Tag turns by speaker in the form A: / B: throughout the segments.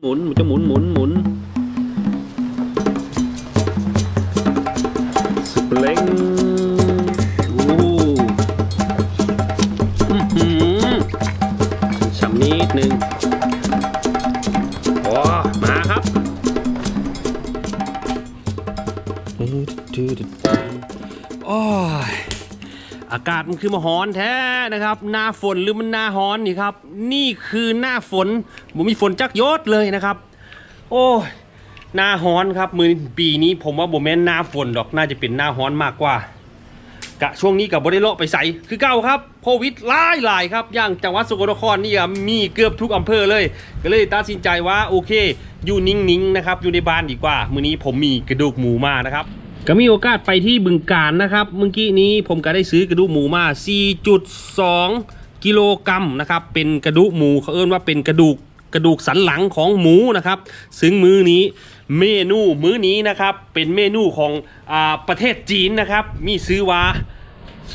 A: หมุนมันจะหมุนหมุนหมุน มันคือมาฮ้อนแท้นะครับ หน้าฝนหรือมันหน้าฮ้อนนี่ครับ นี่คือหน้าฝนผมมีฝนจักยศเลยนะครับ โอ้ยหน้าฮ้อนครับมือปีนี้ผมว่าผมแม่นหน้าฝนดอกน่าจะเป็นหน้าฮ้อนมากกว่ากะช่วงนี้กับบริโลไปใส่คือเก่าครับโควิดหลายหลายครับอย่างจังหวัดสกลนครนี่อะมีเกือบทุกอำเภอเลย ก็เลยตัดสินใจว่าโอเค อยู่นิ่งๆนะครับอยู่ในบ้านดีกว่า มื้อนี้ผมมีกระดูกหมูมานะครับ ก็มีโอกาสไปที่บึงการนะครับ เมื่อกี้นี้ผมก็ได้ซื้อกระดูกหมูมา 4.2 กิโลกรัมนะครับ เป็นกระดูกหมูเขาเอิ้นว่าเป็นกระดูกกระดูกสันหลังของหมูนะครับ ซึ่งมื้อนี้เมนูมื้อนี้นะครับ เป็นเมนูของอประเทศจีนนะครับ มีซื้อว่า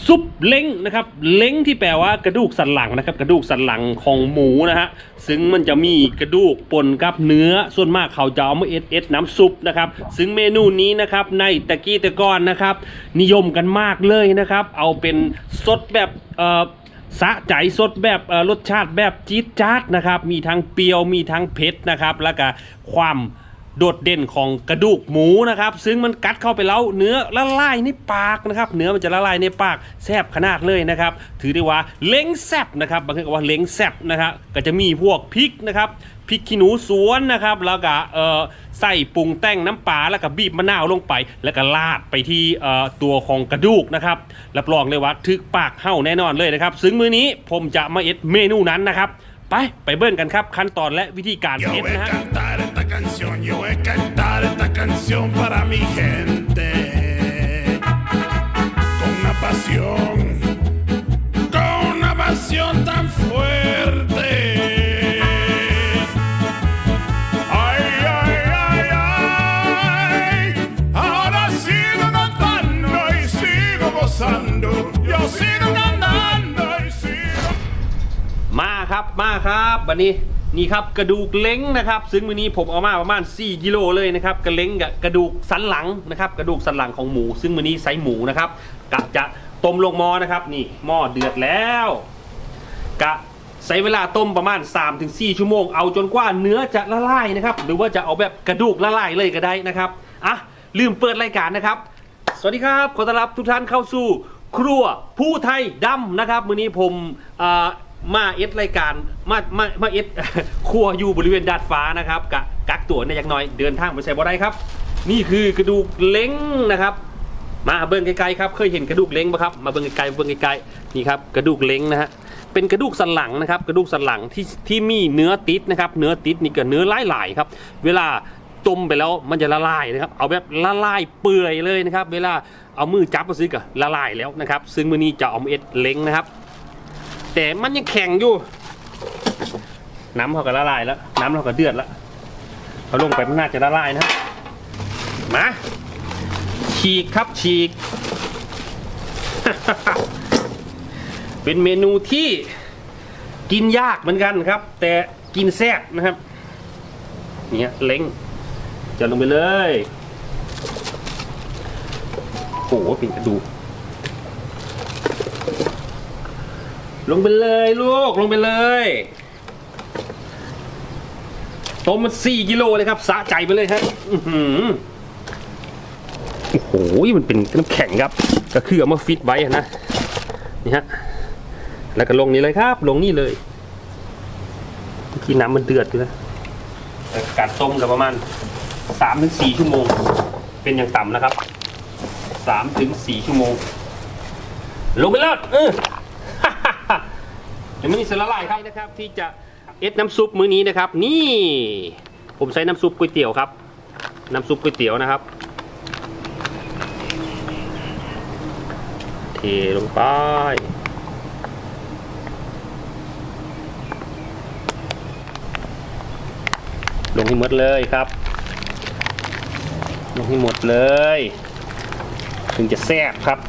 A: ซุปเล้งนะครับ เล้งที่แปลว่ากระดูกสันหลังนะครับ กระดูกสันหลังของหมูนะฮะ ซึ่งมันจะมีกระดูกปนกับเนื้อ ส่วนมากเขาจะเอามาเอ็ดเอ็ดน้ำซุปนะครับ ซึ่งเมนูนี้นะครับในตะกี้ตะกอนนะครับ นิยมกันมากเลยนะครับ เอาเป็นสดแบบเอ่อสะใจสดแบบรสชาติแบบจี๊ดจ๊าดนะครับ มีทั้งเปรี้ยว มีทั้งเผ็ดนะครับ แล้วก็ความ โดดเด่นของกระดูกหมูนะครับ ซึ่งมันกัดเข้าไปแล้วเนื้อละลายในปากนะครับ เนื้อมันจะละลายในปากแซบขนาดเลยนะครับ ถือได้ว่าเล้งแซบนะครับ บางคนก็ว่าเล้งแซบนะครับ ก็จะมีพวกพริกนะครับพริกขี้หนูสวนนะครับ แล้วก็เอ่อใส่ปรุงแต่งน้ำปลาแล้วก็บีบมะนาวลงไป แล้วก็ราดไปที่เอ่อตัวของกระดูกนะครับรับรองเลยว่าทึกปากเห่าแน่นอนเลยนะครับ ซึ่งมื้อนี้ผมจะมาเอ็ดเมนูนั้นนะครับ ไปไปเบิ้ลกันครับ ขั้นตอนและวิธีการ
B: Yo
A: เอ็ด
B: voy
A: นะ
B: a
A: ฮะ
B: cantar esta canción, yo voy a cantar esta canción para mi gente. Con una pasión,
A: ครับมาครับวันนี้นี่ครับกระดูกเล้งนะครับ ซึ่งวันนี้ผมเอามาประมาณ 4 กิโลเลยนะครับกระเล้งกับกระดูกสันหลังนะครับ กระดูกสันหลังของหมู ซึ่งวันนี้ไซส์หมูนะครับกะจะต้มลงหม้อนะครับ นี่หม้อเดือดแล้ว กะใช้เวลาต้มประมาณ 3-4 ชั่วโมง เอาจนกว่าเนื้อจะละลายนะครับ หรือว่าจะเอาแบบกระดูกละลายเลยก็ได้นะครับอะลืมเปิดรายการนะครับ สวัสดีครับขอต้อนรับทุกท่านเข้าสู่ครัวผู้ไทยดำนะครับ มื้อนี้ผมอ่า มาเอสรายการมามามาเอสครัวอยู่บริเวณดาดฟ้านะครับกะกักตัวในอย่างน้อยเดินทางไปใส่บ่ได้ครับ นี่คือกระดูกเล้งนะครับ มาเบิ้งไกลๆครับเคยเห็นกระดูกเล้งปะครับมาเบิ้งไกลๆเบิ้งไกลๆนี่ครับกระดูกเล้งนะฮะเป็นกระดูกสันหลังนะครับ กระดูกสันหลังที่ที่มีเนื้อติดนะครับ เนื้อติดนี่ก็เนื้อหลายๆครับ เวลาต้มไปแล้วมันจะละลายนะครับ เอาแบบละลายเปื่อยเลยนะครับ เวลาเอามือจับมาซื้อก็ละลายแล้วนะครับ ซึ่งมือนี้จะเอมาเอ็ดเล้งนะครับ แต่มันยังแข็งอยู่ น้ำเขาก็ละลายแล้ว น้ำเขาก็เดือดแล้วเขาลงไปมันน่าจะละลายนะ มา ฉีกครับฉีก เป็นเมนูที่กินยากเหมือนกันครับ แต่กินแซ่บนะครับเนี่ยเล้งจะลงไปเลยโอ้โหเป็นกระดูก ลงไปเลยลูก ลงไปเลยต้มมันสี่กิโลเลยครับสะใจไปเลยครับโอ้โห มันเป็นน้ำแข็งครับ ก็คือเอามาฟิตไว้นะ นี่ฮะ แล้วก็ลงนี่เลยครับ ลงนี่เลยเมื่อกี้น้ำมันเดือดอยู่นะแต่การต้มกับประมาณสามถึงสี่ชั่วโมง เป็นอย่างต่ำนะครับสามถึงสี่ชั่วโมง ลงไปแล้วเออ เดี๋ยวมันนี่จะละลายครับนะครับ ที่จะเอ็ดน้ำซุปมื้อนี้นะครับ นี่ผมใช้น้ำซุปก๋วยเตี๋ยวครับ น้ำซุปก๋วยเตี๋ยวนะครับ เทลงไปลงให้หมดเลยครับ ลงให้หมดเลย ถึงจะแซ่บครับ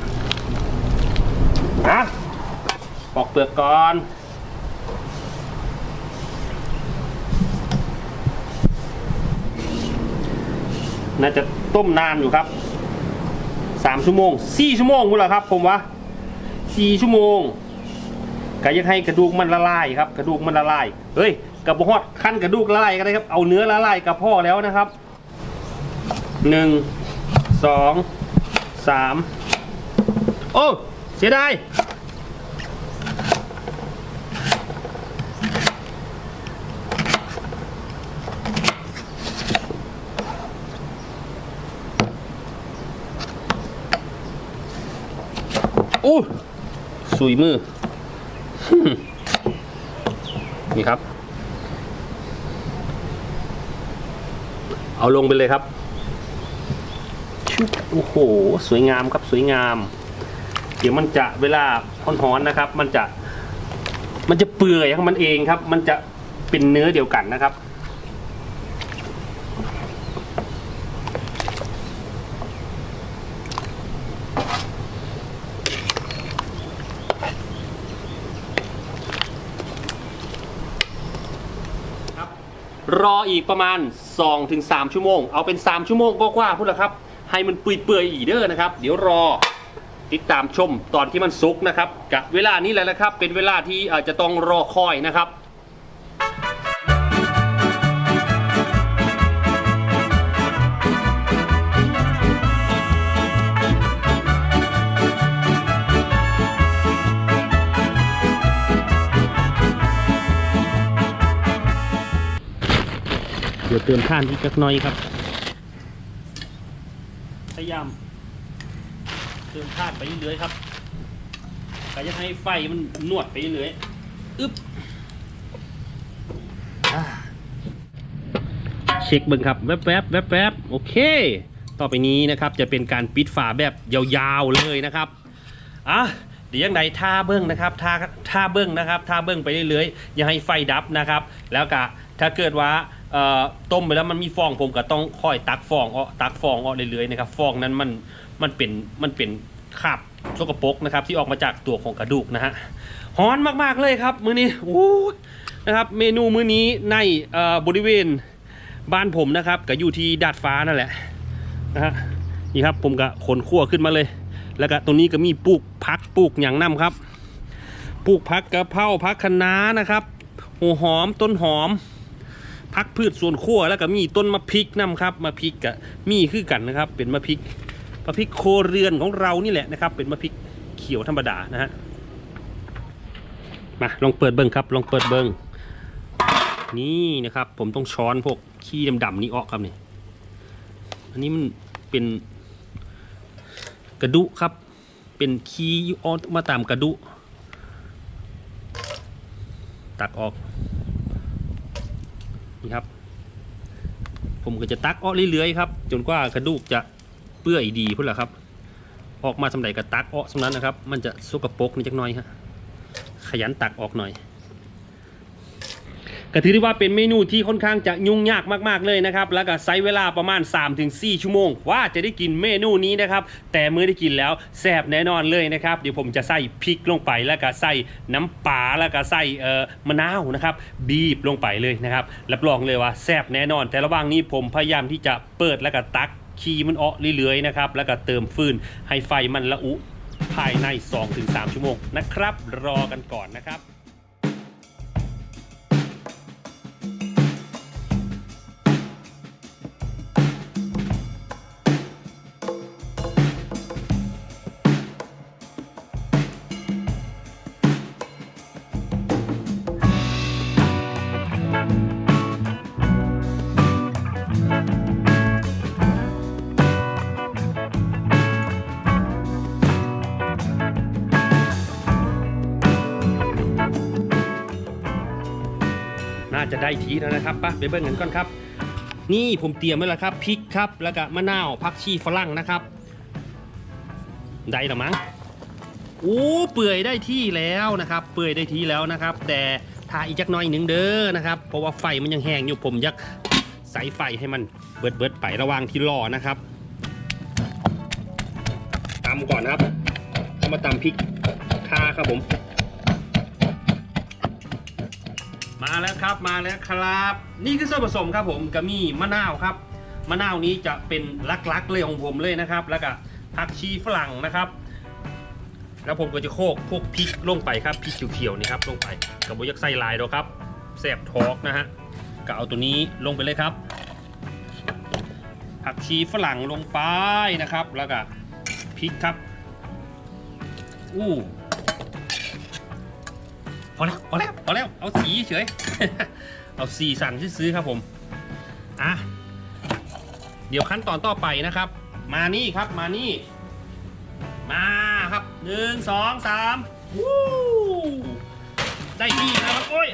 A: นะปอกเปลือกก่อน น่าจะต้มนานอยู่ครับสามชั่วโมงสี่ชั่วโมงกูนละครับ ผมว่าสี่ชั่วโมงก็ยังให้กระดูกมันละลายครับ กระดูกมันละลายเฮ้ยกระบอกฮอดขั้นกระดูกละลายกันเลยครับเอาเนื้อละลายกับพ่อแล้วนะครับหนึ่งสองสามโอ้เสียดาย อู้สุยมือ นี่ครับ เอาลงไปเลยครับโอ้โห สวยงามครับสวยงาม เดี๋ยวมันจะเวลาร้อนๆนะครับ มันจะ มันจะเปื่อยของมันเองครับ มันจะเป็นเนื้อเดียวกันนะครับ รออีกประมาณ 2-3 ชั่วโมง เอาเป็น 3 ชั่วโมงก็กว่าพูดแล้วครับ ให้มันเปื่อยๆอีกเด้อนะครับ เดี๋ยวรอติดตามชมตอนที่มันสุกนะครับกับเวลานี้แหละนะครับ เป็นเวลาที่อาจจะต้องรอคอยนะครับ ดี๋ยวเติมท่านอีกสักหน่อยครับ พยายามเติมท่านไปเรื่อยๆครับก็จะให้ไฟมันนวดไปเรื่อยอึ๊บเช็คเบิ่งครับ แวบๆแวบๆแบๆโอเค ต่อไปนี้นะครับจะเป็นการปิดฝาแบบยาวๆเลยนะครับอะเดี๋ยวยังไงท่าเบิ้งนะครับท่าท่าเบิ้งนะครับท่าเบิ้งไปเรื่อยๆอย่าให้ไฟดับนะครับ แล้วก็ถ้าเกิดว่า เอ่อต้มไปแล้วมันมีฟองผมก็ต้องค่อยตักฟองออกตักฟองออกเรื่อยๆนะครับ ฟองนั้นมันมันเป็นมันเป็นคราบสกปรกนะครับ ที่ออกมาจากตัวของกระดูกนะฮะฮ้อนมากๆเลยครับมื้อนี้โอ้นะครับ เมนูมื้อนี้ในเอ่อบริเวณบ้านผมนะครับก็อยู่ที่ดาดฟ้านั่นแหละนะฮะนี่ครับผมก็ขนขั้วขึ้นมาเลย แล้วก็ตรงนี้ก็มีปลูกพักปลูกอย่างน้ำครับปลูกพักกระเพราพักคะน้านะครับหัวหอมต้นหอม พักพืชส่วนขั้วแล้วก็มีต้นมะพริกน้ำครับมะพริกกับมีคือกันนะครับ เป็นมะพริกมะพริกโคเรือนของเรานี่แหละนะครับ เป็นมะพริกเขียวธรรมดานะฮะมาลองเปิดเบิ้งครับลองเปิดเบิ้งนี่นะครับ ผมต้องช้อนพวกขี้ดำๆนี้ออกครับเนี่ยอันนี้มันเป็นกระดุครับ เป็นคีย์ออกมาตามกระดุ ตักออก นี่ครับ ผมก็จะตักอ้อเรื่อยๆครับ จนกว่ากระดูกจะเปื่อยดีพุ่นแหละครับ ออกมาสำหรับกระตักอ้อสำนั้นนะครับ มันจะสกปรกนิดจักหน่อยฮะขยันตักออกหน่อย ก็ถือได้ว่าเป็นเมนูที่ค่อนข้างจะยุ่งยากมากๆเลยนะครับ แล้วก็ใช้เวลาประมาณ 3-4 ชั่วโมง ว่าจะได้กินเมนูนี้นะครับ แต่เมื่อได้กินแล้วแซ่บแน่นอนเลยนะครับ เดี๋ยวผมจะใส่พริกลงไป แล้วก็ใส่น้ำปลาแล้วก็ใส่เอ่อมะนาวนะครับ บีบลงไปเลยนะครับ รับรองเลยว่าแซ่บแน่นอน แต่ระหว่างนี้ผมพยายามที่จะเปิดแล้วก็ตักคีมันออกเรื่อยๆนะครับ แล้วก็เติมฟืนให้ไฟมันละอุภายใน 2-3 ชั่วโมงนะครับ รอกันก่อนนะครับ ได้ทีแล้วนะครับปะไปเบิ้งกันก่อนครับ นี่ผมเตรียมไว้แล้วครับพริกครับแล้วก็มะนาวผักชีฝรั่งนะครับ ได้หรือมั้งโอ้เปื่อยได้ที่แล้วนะครับ เปื่อยได้ที่แล้วนะครับ แต่ทาอีกจักน่อยหนึ่งเด้อนะครับ เพราะว่าไฟมันยังแห้งอยู่ผมยากใส่ไฟให้มันเบิดเบิดไประหว่างที่รอนะครับตำก่อนนะครับเอามาตำพริกข่าครับผม มาแล้วครับมาแล้วครับ นี่คือส่วนผสมครับผมก็มีมะนาวครับมะนาวนี้จะเป็นลักๆเลยของผมเลยนะครับ แล้วก็ผักชีฝรั่งนะครับ แล้วผมก็จะโคกพวกพริกลงไปครับพริกเขียวๆนี่ครับลงไปกับโบยักไส้ลายเราครับแสบทอกนะฮะก็เอาตัวนี้ลงไปเลยครับ ผักชีฝรั่งลงไปนะครับ แล้วก็พริกครับอู้ พอแล้วพอแล้วพอแล้วเอาสีเฉย เอาสีสันที่ซื้อครับผมอะเดี๋ยวขั้นตอนต่อไปนะครับ มานี่ครับมานี่ มาครับหนึ่งสองสามวู้ได้ที่แล้วครับโอ้ย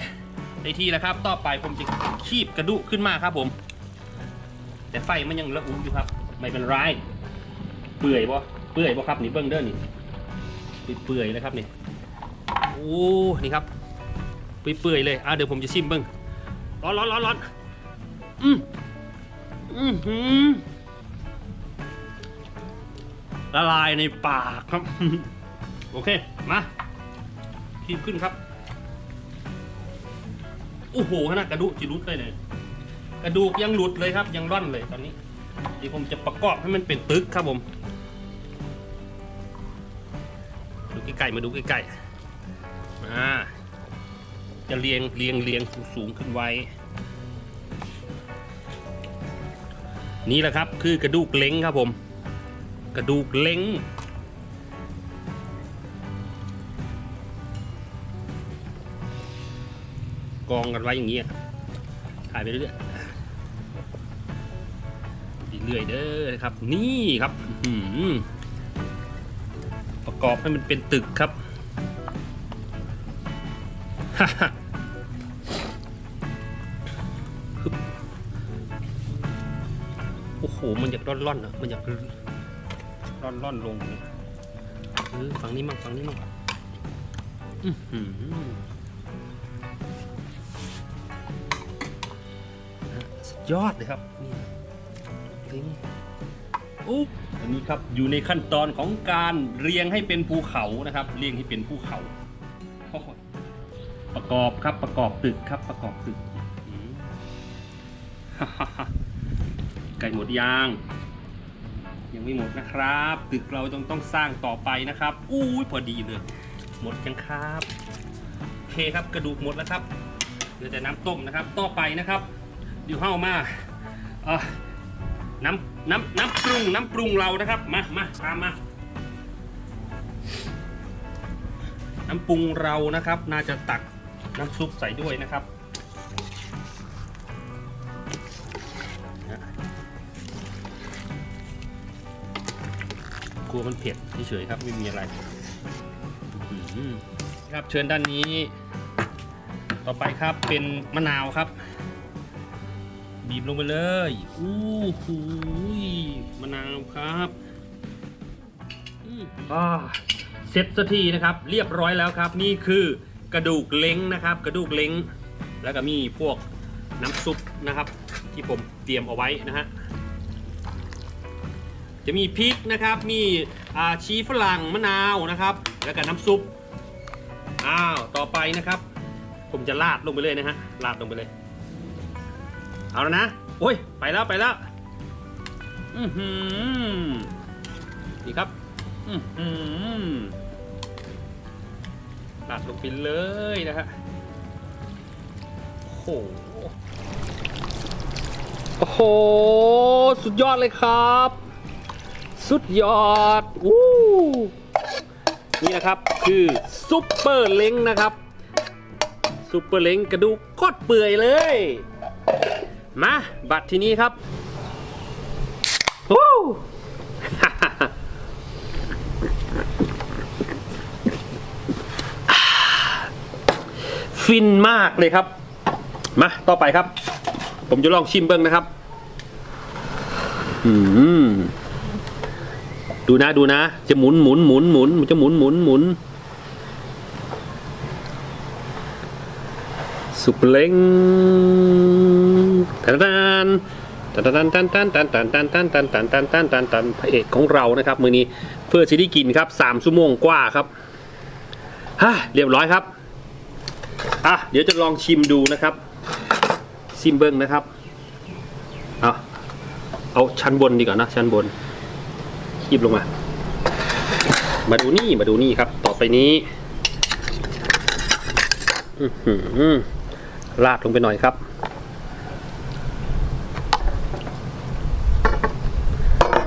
A: ได้ที่แล้วครับ ต่อไปผมจะคีบกระดูกขึ้นมาครับผม แต่ไฟมันยังระอุอยู่ครับ ไม่เป็นไรเปื่อยบ่เปื่อยบ่ครับนี่เบิ้งเด้อนี่เปื่อยๆเลยครับนี่ อ้นี่ครับเปื่อยๆเลยอะเดี๋ยวผมจะชิมเบิ้งร้อนร้อนร้อนร้อนอืมอืมหืมละลายในปากครับ โอเค มาคีบขึ้นครับ โอ้โหขนาดกระดูกจิรุดเลยเนี่ยกระดูกยังหลุดเลยครับ ยังร่อนเลยตอนนี้เดี๋ยวผมจะประกอบให้มันเป็นตึกครับผม ดูใกล้ๆมาดูใกล้ๆ มาจะเรียงเรียงเรียงสูงขึ้นไว้ นี่แหละครับคือกระดูกเล้งครับผม กระดูกเล้งกองกันไว้อย่างนี้ถ่ายไปเรื่อยเรื่อยเด้อนะครับ นี่ครับประกอบให้มันเป็นตึกครับ โอ้โห มันอยากร่อนๆนะมันอยากร่อนๆลงนี่เออฝั่งนี้มั่งฝั่งนี้มั่งอื้อหือสุดยอดเลยครับนี่นี่อุ๊บอันนี้ครับอยู่ในขั้นตอนของการเรียงให้เป็นภูเขานะครับ เรียงให้เป็นภูเขาโอ้โห ประกอบครับประกอบตึกครับประกอบตึกไก่หมดยาง ยังไม่หมดนะครับ ตึกเราต้องต้องสร้างต่อไปนะครับอู้ยพอดีเลย หมดยังครับโอเคครับกระดูกหมดแล้วครับเหลือแต่น้ำต้มนะครับ ต่อไปนะครับเดี๋ยวเข้ามาเออน้ำน้ำน้ำปรุงน้ำปรุงเรานะครับมามาตามมาน้ำปรุงเรานะครับ น่าจะตัก น้ำซุปใส่ด้วยนะครับกลัวมันเผ็ดเฉยๆครับไม่มีอะไรครับเชิญด้านนี้ ต่อไปครับเป็นมะนาวครับ บีบลงไปเลยอู้หูยมะนาวครับอ่าเสร็จสักทีนะครับ เรียบร้อยแล้วครับ นี่คือ กระดูกเล้งนะครับ กระดูกเล้ง แล้วก็มีพวกน้ำซุปนะครับ ที่ผมเตรียมเอาไว้นะฮะจะมีพริกนะครับ มีชีฝรั่งมะนาวนะครับ แล้วก็น้ำซุปอ้าวต่อไปนะครับ ผมจะลาดลงไปเลยนะฮะลาดลงไปเลย เอาแล้วนะโอ้ยไปแล้วไปแล้วอือหือนี่ครับ อือหือ ลดลงไปเลยนะฮะโอโหโอ้โห สุดยอดเลยครับ สุดยอดอู้นี่นะครับคือซุปเปอร์เล้งนะครับซุปเปอร์เล้งกระดูกโคตรเปื่อยเลย มา บัตรที่นี้ครับวู้ ฟินมากเลยครับ มา ต่อไปครับ ผมจะลองชิมเบิ้งนะครับ อืมดูนะดูนะ จะหมุนหมุนหมุนหมุนจะหมุนหมุนหมุนสุปเล้งตันตันตันตันตันตันตันตันตันตันตันตันตันตันตันตันพระเอกของเรานะครับ มือนี้เพื่อจะได้กินครับสามชั่วโมงกว่าครับฮะเรียบร้อยครับ อะเดี๋ยวจะลองชิมดูนะครับ ชิมเบิ้งนะครับเอาเอาชั้นบนดีกว่านะชั้นบนคีบลงมา มาดูนี่มาดูนี่ครับ ต่อไปนี้อื้อหือลาดลงไปหน่อยครับ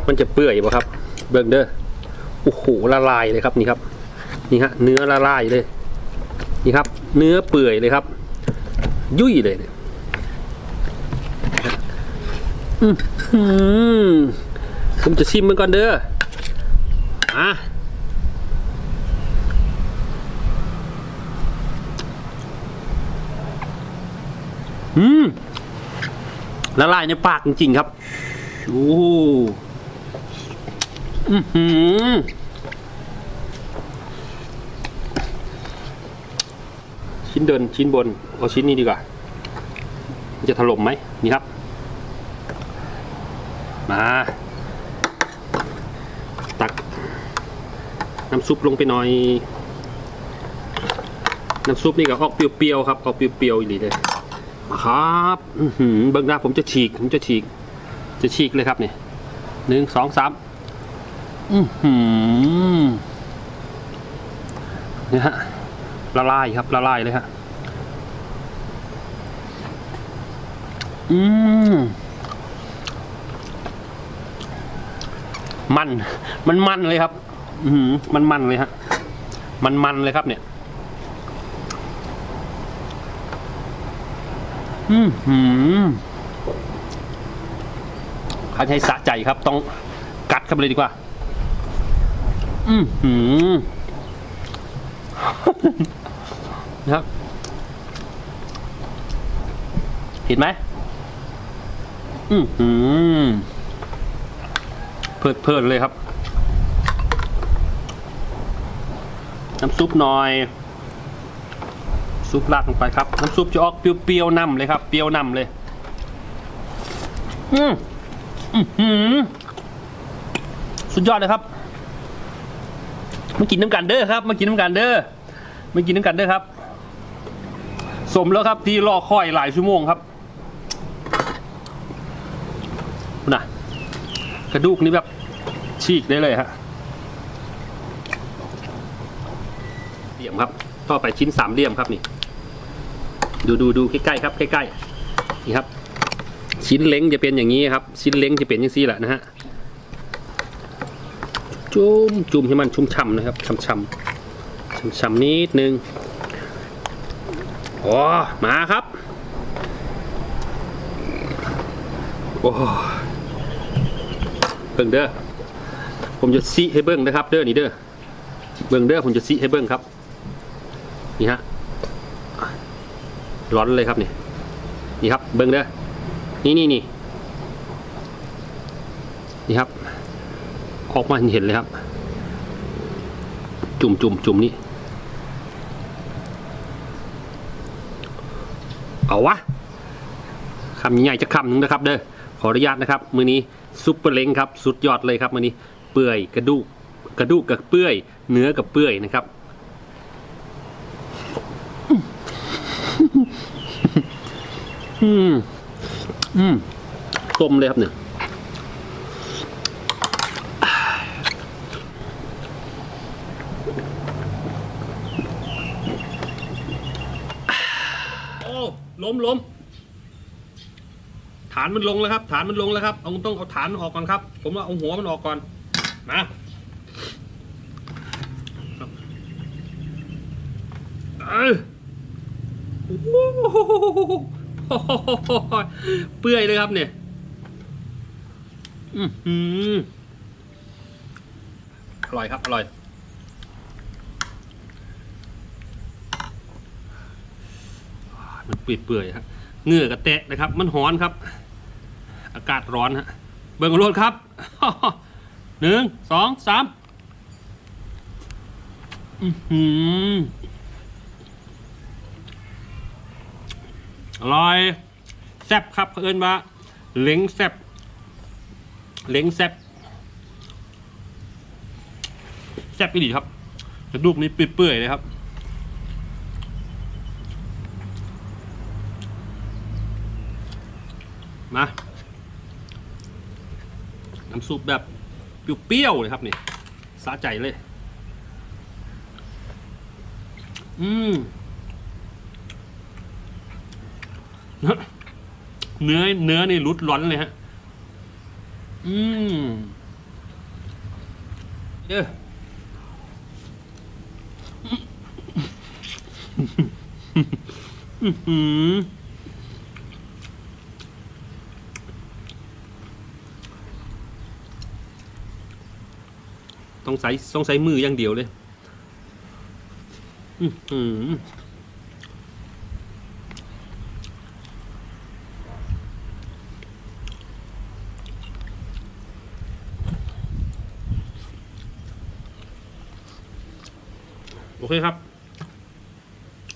A: มันจะเปื่อยป่ะครับ เบิ่งเด้อโอ้โหละลายเลยครับนี่ครับ นี่ฮะ เนื้อละลายเลย นี่ครับ เนื้อเปื่อยเลยครับ ยุ่ยเลยเนี่ยอื้อผมจะชิมมันก่อนเด้ออะอืมละลายในปากจริงๆครับ โอ้อื้อหือ ชิ้นเดินชิ้นบนเอาชิ้นนี้ดีกว่า จะถล่มไหมนี่ครับ มา ตัก น้ำซุปลงไปหน่อย น้ำซุปนี่ก็ออกเปรี้ยวๆครับออกเปรี้ยวๆอีหลีเลยครับอื้อหือเบิ้งหน้าผมจะฉีกผมจะฉีก จะฉีกเลยครับเนี่ยหนึ่งสองสามอือหือเนี่ยฮะ ละลายครับละลายเลยฮะอืมมัน มันมันเลยครับ อือหือมันมันเลยฮะ มันมันเลยครับเนี่ย อือหือใครให้สะใจครับ ต้องกัดเข้าไปเลยดีกว่า อืมหืม นะครับเห็นไหมอืมหืมเพลิดเพลินเลยครับ น้ำซุปหน่อย ซุปราดลงไปครับ น้ำซุปจะออกเปรี้ยวๆนำเลยครับ เปรี้ยวนำเลย อืมอื้อหือสุดยอดเลยครับ มากินน้ำกันเด้อครับ มากินน้ำกันเด้อ มากินน้ำกันเด้อครับ สมแล้วครับที่รอคอยหลายชั่วโมงครับน่ะกระดูกนี่แบบฉีกได้เลยฮะเหลี่ยมครับ ต่อไปชิ้นสามเหลี่ยมครับนี่ ดูดูดูใกล้ๆครับใกล้ๆนี่ครับ ชิ้นเล้งจะเป็นอย่างนี้ครับ ชิ้นเล้งจะเป็นอย่างนี้แหละนะฮะจุ่มจุ่มให้มันชุ่มฉ่ำนะครับฉ่ำฉ่ำฉ่ำฉ่ำนิดนึง โอ้มาครับ โอ้เบิ่งเด้อ ผมจะซีให้เบิ่งนะครับ เด้อนี่เด้อ เบิ่งเด้อผมจะซีให้เบิ่งครับ นี่ฮะ ร้อนเลยครับนี่ นี่ครับ เบิ่งเด้อ นี่นี่นี่นี่ครับ ออกมาเห็นเลยครับ จุ่มจุ่มจุ่มนี่ เอาวะคำใหญ่จะคำหนึ่งนะครับ เด้อขออนุญาตนะครับ มือนี้ซุปเปอร์เล้งครับ สุดยอดเลยครับ มือนี้เปื่อยกระดูกกระดูกกับเปื่อย เนื้อกับเปื่อยนะครับอืมอืมต้มเลยครับเนี่ยโอ้ ล้มล้มฐานมันลงแล้วครับ ฐานมันลงแล้วครับเอาต้องเอาฐานออกก่อนครับ ผมว่าเอาหัวมันออกก่อนมาเออโอ้โหเปื่อยเลยครับเนี่ยอือหืออร่อยครับ อร่อย มัน เปื่อยๆฮะเหงื่อกระแตะนะครับ มันร้อนครับ อากาศร้อนฮะเบิ่งรถครับหนึ่งสองสามอือหืออร่อยแซ่บครับเขาเอินว่าเล้งแซ่บเล้งแซ่บแซ่บอีหลีครับกระดูกนี้เปื่อยๆเลยครับ มาน้ำซุปแบบเปรี้ยวๆเลยครับนี่สะใจเลย อืมเนื้อเนื้อนี่รุดร้อนเลยฮะ อืมเอออื้อ องใส่ต้องใส่มืออย่างเดียวเลยอือหือโอเคครับ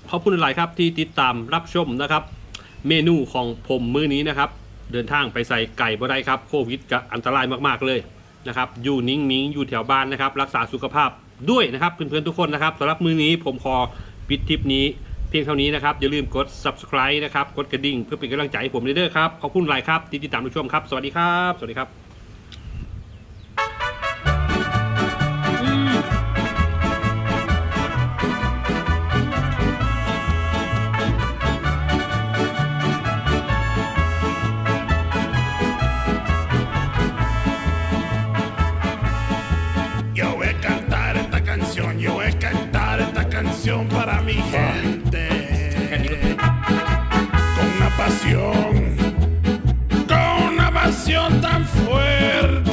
A: ขอบคุณหลายครับที่ติดตามรับชมนะครับ เมนูของผมมื้อนี้นะครับ เดินทางไปใส่ไก่บ่ได้ครับ โควิดก็อันตรายมาก ๆ เลย นะครับอยู่นิ่งๆอยู่แถวบ้านนะครับ รักษาสุขภาพด้วยนะครับเพื่อนๆทุกคนนะครับสำหรับมื้อนี้ผมขอปิดทริปนี้เพียงเท่านี้นะครับ อย่าลืมกด subscribe นะครับ กดกระดิ่งเพื่อเป็นกำลังใจให้ผมเด้อๆครับ ขอบคุณหลายครับที่ติดตามรับชมครับ สวัสดีครับ สวัสดีครับ
B: para mi gente. Con una pasión, con una pasión tan fuerte